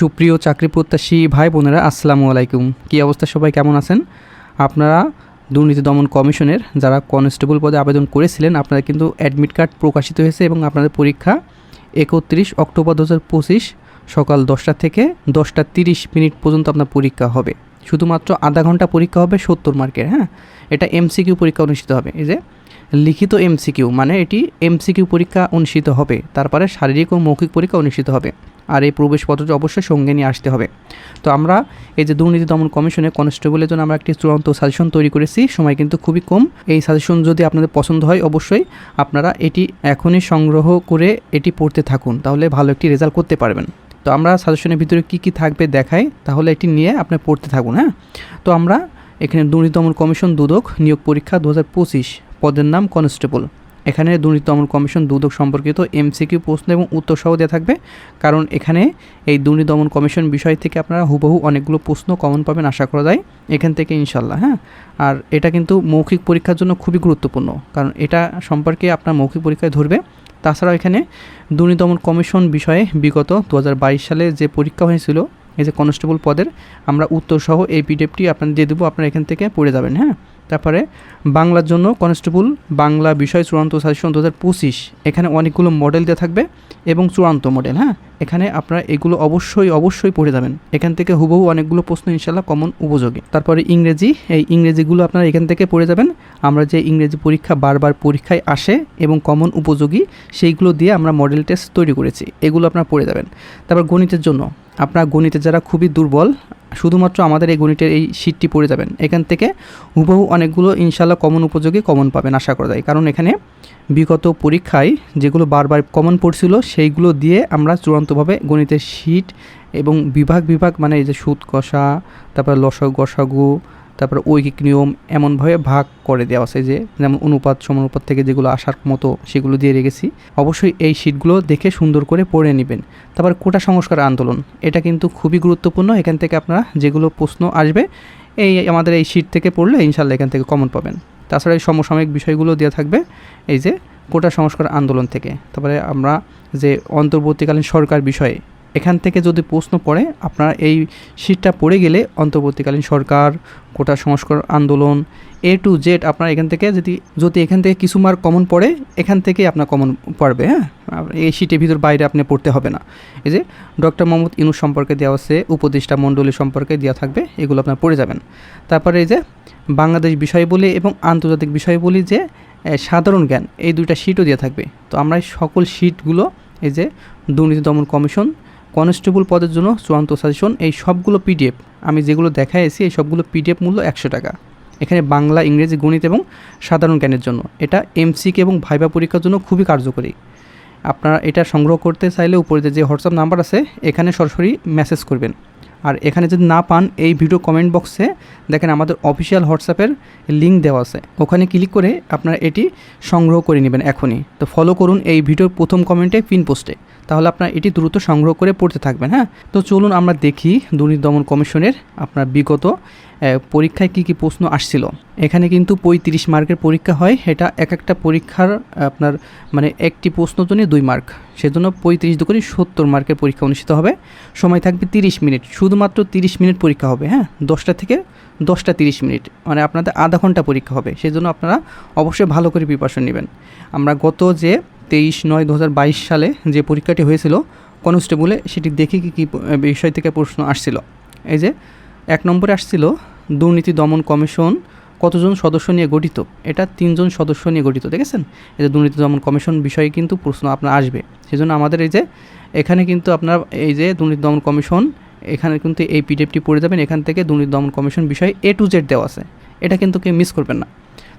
সুপ্রিয় চাকরি প্রত্যাশী ভাই বোনেরা, আসসালামু আলাইকুম। কী অবস্থা সবাই? কেমন আছেন? আপনারা দুর্নীতি দমন কমিশনের যারা কনস্টেবল পদে আবেদন করেছিলেন আপনাদের কিন্তু অ্যাডমিট কার্ড প্রকাশিত হয়েছে এবং আপনাদের পরীক্ষা একত্রিশ অক্টোবর দু পঁচিশ সকাল দশটা থেকে দশটা তিরিশ মিনিট পর্যন্ত আপনার পরীক্ষা হবে। শুধুমাত্র আধা ঘণ্টা পরীক্ষা হবে সত্তর মার্কের হ্যাঁ? এটা এমসিকিউ পরীক্ষা অনুষ্ঠিত হবে। এই যে লিখিত এমসিকিউ মানে এটি এমসিকিউ পরীক্ষা অনুষ্ঠিত হবে। তারপরে শারীরিক ও মৌখিক পরীক্ষা অনুষ্ঠিত হবে। আর এই প্রবেশপত্রটি অবশ্যই সঙ্গে নিয়ে আসতে হবে। তো আমরা এই যে দুর্নীতি দমন কমিশনের কনস্টেবলের জন্য আমরা একটি চূড়ান্ত সাজেশন তৈরি করেছি। সময় কিন্তু খুবই কম। এই সাজেশন যদি আপনাদের পছন্দ হয়, অবশ্যই আপনারা এটি এখনই সংগ্রহ করে এটি পড়তে থাকুন। তাহলে ভালো একটি রেজাল্ট করতে পারবেন। তো আমরা সাজেশনের ভিতরে কী কী থাকবে দেখাই, তাহলে এটি নিয়ে আপনি পড়তে থাকুন হ্যাঁ? তো আমরা এখানে দুর্নীতি দমন কমিশন দুদক নিয়োগ পরীক্ষা দু হাজার পঁচিশ। পদের নাম কনস্টেবল। এখানে দুর্নীতি দমন কমিশন দুদক সম্পর্কিত এমসিকিউ প্রশ্ন এবং উত্তর সহ দেওয়া থাকবে। কারণ এখানে এই দুর্নীতি দমন কমিশন বিষয় থেকে আপনারা হুবহু অনেকগুলো প্রশ্ন কমন পাবেন আশা করা যায়। এখান থেকে ইনশাল্লাহ হ্যাঁ? আর এটা কিন্তু মৌখিক পরীক্ষার জন্য খুবই গুরুত্বপূর্ণ। কারণ এটা সম্পর্কে আপনার মৌখিক পরীক্ষায় ধরবে। তাছাড়াও এখানে দুর্নীতি দমন কমিশন বিষয়ে বিগত দু হাজার বাইশ সালে যে পরীক্ষা হয়েছিল, এই যে কনস্টেবল পদের, আমরা উত্তর সহ এই পিডিএফটি আপনাদের দিয়ে দেবো। আপনারা এখান থেকে পড়ে যাবেন হ্যাঁ? তারপরে বাংলার জন্য কনস্টেবল বাংলা বিষয় চূড়ান্ত সাজেশন দু হাজার পঁচিশ। এখানে অনেকগুলো মডেল দেওয়া থাকবে এবং চূড়ান্ত মডেল হ্যাঁ? এখানে আপনারা এগুলো অবশ্যই অবশ্যই পড়ে যাবেন। এখান থেকে হুবহু অনেকগুলো প্রশ্ন ইনশাল্লাহ কমন উপযোগী। তারপরে ইংরেজি, এই ইংরেজিগুলো আপনারা এখান থেকে পড়ে যাবেন। আমরা যে ইংরেজি পরীক্ষা বারবার পরীক্ষায় আসে এবং কমন উপযোগী, সেইগুলো দিয়ে আমরা মডেল টেস্ট তৈরি করেছি। এগুলো আপনারা পড়ে যাবেন। তারপর গণিতের জন্য। আপনার গণিতে যারা খুবই দুর্বল, শুধুমাত্র আমাদের এই গণিতের এই শীটটি পড়ে যাবেন। এখান থেকে হুবহু অনেকগুলো ইনশাল্লাহ কমন উপযোগী কমন পাবেন আশা করা যায়। কারণ এখানে বিগত পরীক্ষায় যেগুলো বারবার কমন পড়ছিল, সেইগুলো দিয়ে আমরা চূড়ান্তভাবে গণিতের শীট এবং বিভাগ বিভাগ মানে এই যে সুদ কষা, তারপর লসক গসাগু, তারপর ঐকিক নিয়ম এমনভাবে ভাগ করে দেওয়া আছে যে, যেমন অনুপাত সমানুপাত থেকে যেগুলো আসার মতো সেগুলো দিয়ে রেখেছি। অবশ্যই এই শীটগুলো দেখে সুন্দর করে পড়ে নেবেন। তারপর কোটা সংস্কার আন্দোলন, এটা কিন্তু খুবই গুরুত্বপূর্ণ। এখান থেকে আপনারা যেগুলো প্রশ্ন আসবে, এই আমাদের এই শীট থেকে পড়লে ইনশাল্লাহ এখান থেকে কমন পাবেন। তাছাড়া এই সমসাময়িক বিষয়গুলো দেওয়া থাকবে, এই যে কোটা সংস্কার আন্দোলন থেকে। তারপরে আমরা যে অন্তর্বর্তীকালীন সরকার বিষয়ে, এখান থেকে যদি প্রশ্ন পড়ে, আপনার এই শীটটা পড়ে গেলে অন্তর্বর্তীকালীন সরকার, কোটা সংস্কার আন্দোলন এ টু জেড আপনার এখান থেকে যদি যদি এখান থেকে কিছু মার্ক কমন পড়ে, এখান থেকেই আপনার কমন পড়বে হ্যাঁ? এই শীটের ভিতর বাইরে আপনি পড়তে হবে না। এই যে ডক্টর মোহাম্মদ ইনুস সম্পর্কে দেওয়া আছে, উপদেষ্টা মণ্ডলী সম্পর্কে দেওয়া থাকবে, এগুলো আপনার পড়ে যাবেন। তারপরে এই যে বাংলাদেশ বিষয়বলী এবং আন্তর্জাতিক বিষয়বলী যে সাধারণ জ্ঞান, এই দুইটা শীটও দেওয়া থাকবে। তো আমরা সকল শীটগুলো এই যে দুর্নীতি দমন কমিশন কনস্টেবল পদের জন্য চূড়ান্ত সাজেশন এই সবগুলো পিডিএফ আমি যেগুলো দেখাইছি, এই সবগুলো পিডিএফ মূল্য একশো টাকা। এখানে বাংলা, ইংরেজি, গণিত এবং সাধারণ জ্ঞানের জন্য। এটা এমসিকে এবং ভাইবা পরীক্ষার জন্য খুবই কার্যকরী। আপনারা এটা সংগ্রহ করতে চাইলে উপরে যে হোয়াটসঅ্যাপ নাম্বার আছে, এখানে সরাসরি মেসেজ করবেন। আর এখানে যদি না পান, এই ভিডিও কমেন্ট বক্সে দেখেন আমাদের অফিসিয়াল হোয়াটসঅ্যাপের লিঙ্ক দেওয়া আছে। ওখানে ক্লিক করে আপনারা এটি সংগ্রহ করে নেবেন এখনই। তো ফলো করুন এই ভিডিওর প্রথম কমেন্টে পিন পোস্টে তাহলে আপনার এটি দ্রুত সংগ্রহ করে পড়তে থাকবেন হ্যাঁ? তো চলুন আমরা দেখি দুর্নীতি দমন কমিশনের আপনার বিগত পরীক্ষায় কী কী প্রশ্ন আসছিল। এখানে কিন্তু পঁয়ত্রিশ মার্কের পরীক্ষা হয়, এটা এক একটা পরীক্ষার, আপনার মানে একটি প্রশ্ন জন্য দুই মার্ক। সেজন্য পঁয়ত্রিশ দু করে সত্তর মার্কের পরীক্ষা অনুষ্ঠিত হবে। সময় থাকবে তিরিশ মিনিট, শুধুমাত্র তিরিশ মিনিট পরীক্ষা হবে হ্যাঁ? দশটা থেকে দশটা তিরিশ মিনিট মানে আপনাদের আধা ঘণ্টা পরীক্ষা হবে। সেই জন্য আপনারা অবশ্যই ভালো করে প্রিপারেশন নেবেন। আমরা গত যে তেইশ নয় দু সালে যে পরীক্ষাটি হয়েছিল, কনস্টেবলে সেটি দেখে কী কী বিষয় থেকে প্রশ্ন আসছিল। এই যে, এক নম্বরে আসছিল দুর্নীতি দমন কমিশন কতজন সদস্য নিয়ে গঠিত? এটা তিনজন সদস্য নিয়ে গঠিত, দেখেছেন? এই যে দুর্নীতি দমন কমিশন বিষয়ে কিন্তু প্রশ্ন আপনার আসবে। সেজন্য আমাদের এই যে, এখানে কিন্তু আপনার এই যে দুর্নীতি দমন কমিশন, এখানে কিন্তু এই পিডিএফটি পড়ে যাবেন। এখান থেকে দুর্নীতি দমন কমিশন বিষয়ে এ টু জেড দেওয়া আছে। এটা কিন্তু কেউ মিস করবেন না।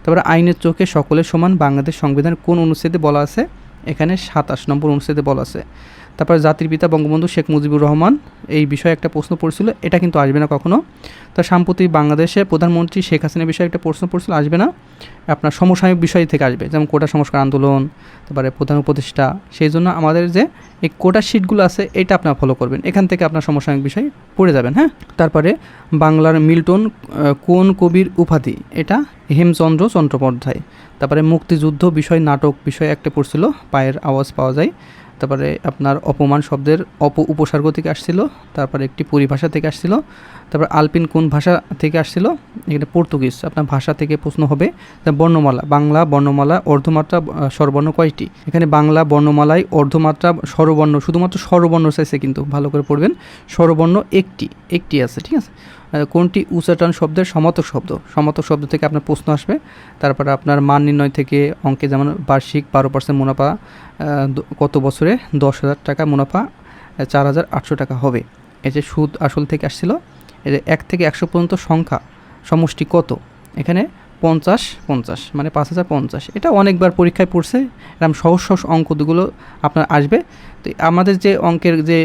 তারপরে আইনের চোখে সকলের সমান, বাংলাদেশ সংবিধান কোন অনুচ্ছেদে বলা আছে এখানে সাতাশ নম্বর অনুচ্ছেদে বলা আছে তারপর জাতির পিতা বঙ্গবন্ধু শেখ মুজিবুর রহমান এই বিষয়ে একটা প্রশ্ন পড়ছিল, এটা কিন্তু আসবে না কখনো। তা সাম্প্রতিক বাংলাদেশে প্রধানমন্ত্রী শেখ হাসিনা বিষয়ে একটা প্রশ্ন পড়ছিল, আসবে না। আপনার সমসাময়িক বিষয় থেকে আসবে, যেমন কোটা সংস্কার আন্দোলন, তারপরে প্রধান উপদেষ্টা, সেই জন্য আমাদের যে এই কোটা শিটগুলো আছে, এটা আপনার ফলো করবেন। এখান থেকে আপনার সমসাময়িক বিষয় পড়ে যাবেন হ্যাঁ? তারপরে বাংলার মিল্টন কোন কবির উপাধি? এটা হেমচন্দ্র চট্টোপাধ্যায়। তারপরে মুক্তিযুদ্ধ বিষয়, নাটক বিষয় একটা পড়ছিল, পায়ের আওয়াজ পাওয়া যায়। তারপরে আপনার অপমান শব্দের অপ উপসর্গ থেকে আসছিল, তারপরে একটি পরিভাষা থেকে আসছিল, তারপর আলপিন কোন ভাষা থেকে আসছিল? এখানে পর্তুগিজ, আপনার ভাষা থেকে প্রশ্ন হবে বর্ণমালা, বাংলা, বর্ণমালা, অর্ধমাত্রা স্বরবর্ণ কয়টি? এখানে বাংলা বর্ণমালায় অর্ধমাত্রা, স্বরবর্ণ, শুধুমাত্র স্বরবর্ণ চাইছে কিন্তু, ভালো করে পড়বেন, স্বরবর্ণ একটি একটি আছে, ঠিক আছে? কোনটি উচ্চাটন শব্দের সমাতক শব্দ? সমাতক শব্দ থেকে আপনার প্রশ্ন আসবে। তারপরে আপনার মান নির্ণয় থেকে অঙ্কে যেমন বার্ষিক বারো পার্সেন্ট মুনাফা কত বছরে দশ হাজার টাকা মুনাফা চার হাজার আটশো টাকা হবে। এই যে সুদ আসল থেকে আসছিল এক থেকে একশো পর্যন্ত সংখ্যা সমষ্টি কত? এখানে পঞ্চাশ পঞ্চাশ মানে পাঁচ হাজার পঞ্চাশ। এটা অনেকবার পরীক্ষায় পড়ছে এরকম সহজ সহজ অঙ্কগুলো আপনার আসবে। তো আমাদের যে অঙ্কের যে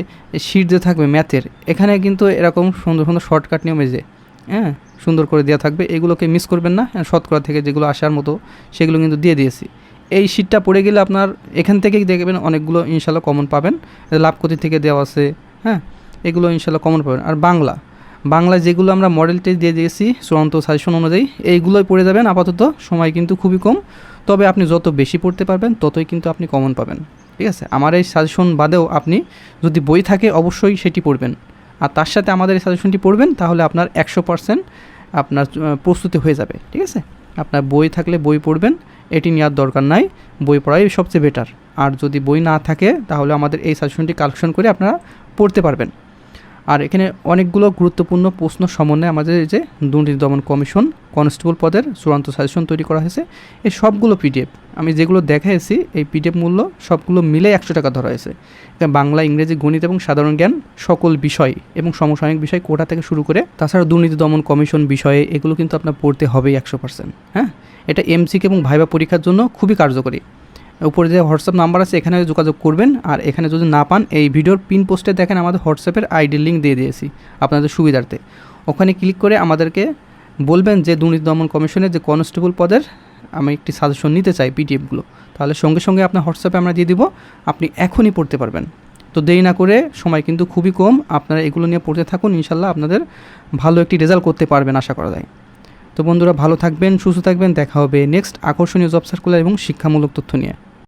শিট যে থাকবে ম্যাথের, এখানে কিন্তু এরকম সুন্দর সুন্দর শর্টকাট নিয়মে যে হ্যাঁ সুন্দর করে দেওয়া থাকবে। এগুলোকে মিস করবেন না শতকরা থেকে যেগুলো আসার মতো, সেগুলো কিন্তু দিয়ে দিয়েছি। এই শিটটা পড়ে গেলে আপনার এখান থেকেই দেখবেন অনেকগুলো ইনশাল্লাহ কমন পাবেন। লাভ ক্ষতি থেকে দেওয়া আছে হ্যাঁ এগুলো ইনশাল্লাহ কমন পাবেন। আর বাংলা বাংলা যেগুলো আমরা মডেল টেস্ট দিয়ে দিয়েছি, চূড়ান্ত সাজেশন অনুযায়ী, এইগুলোই পড়ে যাবেন। আপাতত সময় কিন্তু খুবই কম। তবে আপনি যত বেশি পড়তে পারবেন, ততই কিন্তু আপনি কমন পাবেন। ঠিক আছে? আমার এই সাজেশন বাদেও আপনি যদি বই থাকে, অবশ্যই সেটি পড়বেন। আর তার সাথে আমাদের এই সাজেশনটি পড়বেন, তাহলে আপনার একশো পার্সেন্ট আপনার প্রস্তুতি হয়ে যাবে। ঠিক আছে? আপনার বই থাকলে বই পড়বেন, এটি নেওয়ার দরকার নাই, বই পড়াই সবচেয়ে বেটার আর যদি বই না থাকে, তাহলে আমাদের এই সাজেশনটি কালেকশন করে আপনারা পড়তে পারবেন। আর এখানে অনেকগুলো গুরুত্বপূর্ণ প্রশ্ন সমন্বয়ে আমাদের যে দুর্নীতি দমন কমিশন, কনস্টেবল পদের চূড়ান্ত সাজেশন তৈরি করা হয়েছে। এই সবগুলো পিডিএফ, আমি যেগুলো দেখাইছি, এই পিডিএফ মূল্য সবগুলো মিলে একশো টাকা ধরা হয়েছে। বাংলা, ইংরেজি, গণিত এবং সাধারণ জ্ঞান সকল বিষয় এবং সমসাময়িক বিষয় কোটা থেকে শুরু করে, তাছাড়া দুর্নীতি দমন কমিশন বিষয়ে এগুলো কিন্তু আপনার পড়তে হবেই একশো পার্সেন্ট হ্যাঁ? এটা এমসিকে এবং ভাইবা পরীক্ষার জন্য খুবই কার্যকরী। উপরে যে হোয়াটসঅ্যাপ নাম্বার আছে, এখানে যোগাযোগ করবেন। আর এখানে যদি না পান, এই ভিডিওর পিন পোস্টে দেখেন আমাদের হোয়াটসঅ্যাপের আইডি লিঙ্ক দিয়ে দিয়েছি আপনাদের সুবিধার্থে। ওখানে ক্লিক করে আমাদেরকে বলবেন যে দুর্নীতি দমন কমিশনের যে কনস্টেবল পদের আমি একটি সাজেশন নিতে চাই পিডিএফগুলো। তাহলে সঙ্গে সঙ্গে আপনার হোয়াটসঅ্যাপে আমরা দিয়ে দিব, আপনি এখনই পড়তে পারবেন। তো দেরি না করে, সময় কিন্তু খুবই কম, আপনারা এগুলো নিয়ে পড়তে থাকুন ইনশাল্লাহ আপনাদের ভালো একটি রেজাল্ট করতে পারবেন আশা করা যায়। তো বন্ধুরা, ভালো থাকবেন, সুস্থ থাকবেন, দেখা হবে নেক্সট আকর্ষণীয় জব সার্কুলার এবং শিক্ষামূলক তথ্য নিয়ে।